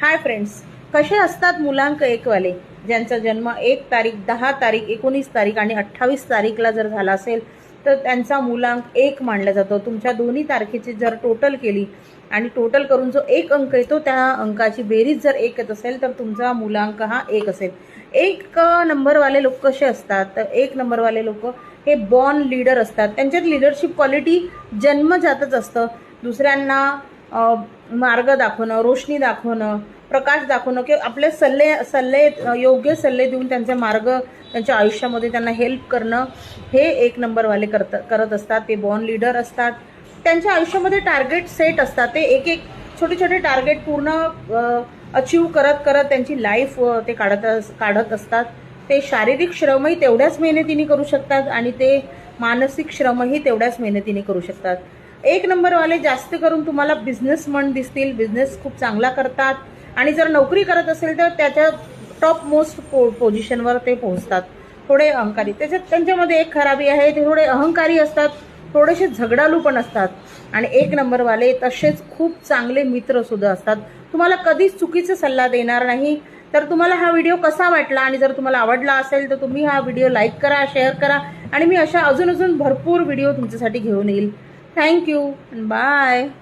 Hi friends कसे असतात मुलांक एकवाले? ज्यांचा जन्म एक तारीख दहा तारीख एकोणीस तारीख आणि अठ्ठावीस तारीखला जर झाला असेल तर त्यांचा मुलांक एक मानला जातो. तुमच्या दोन्ही तारखेची जर टोटल केली आणि टोटल करून जो एक अंक येतो त्या अंकाची बेरीज जर एक येत असेल तर तुमचा मुलांक हा एक असेल. एक नंबरवाले लोक कसे असतात? तर एक नंबरवाले लोक हे बॉर्न लीडर असतात. त्यांच्यात लिडरशिप क्वालिटी जन्मजातच असतं. दुसऱ्यांना मार्ग दाखवणं रोशनी दाखवणं प्रकाश दाखवणं किंवा आपले सल्ले सल्ले योग्य सल्ले देऊन त्यांचे मार्ग त्यांच्या आयुष्यामध्ये त्यांना हेल्प करणं हे एक नंबरवाले करत करत असतात. ते बॉर्न लीडर असतात. त्यांच्या आयुष्यामध्ये टार्गेट सेट असतात. ते एक एक छोटे छोटे टार्गेट पूर्ण अचीव करत करत त्यांची लाईफ ते काढत अस- काढत असतात. ते शारीरिक श्रमही तेवढ्याच मेहनतीने करू शकतात आणि ते मानसिक श्रमही तेवढ्याच मेहनतीने करू शकतात. एक नंबरवाले जास्त करून तुम्हाला बिझनेसमन दिसतील बिझनेस खूप चांगला करतात. आणि जर नोकरी करत असेल तर त्याच्या टॉप मोस्ट पो पोझिशनवर ते पोहोचतात. थोडे अहंकारी. त्याच्यात त्यांच्यामध्ये एक खराबी आहे ते थोडे अहंकारी असतात थोडेसे झगडालू पण असतात. आणि एक नंबरवाले तसेच खूप चांगले मित्रसुद्धा असतात. तुम्हाला कधीच चुकीचा सल्ला देणार नाही. तर तुम्हाला हा व्हिडिओ कसा वाटला आणि जर तुम्हाला आवडला असेल तर तुम्ही हा व्हिडिओ लाईक करा शेअर करा. आणि मी अशा अजून अजून भरपूर व्हिडिओ तुमच्यासाठी घेऊन येईल. Thank you and bye.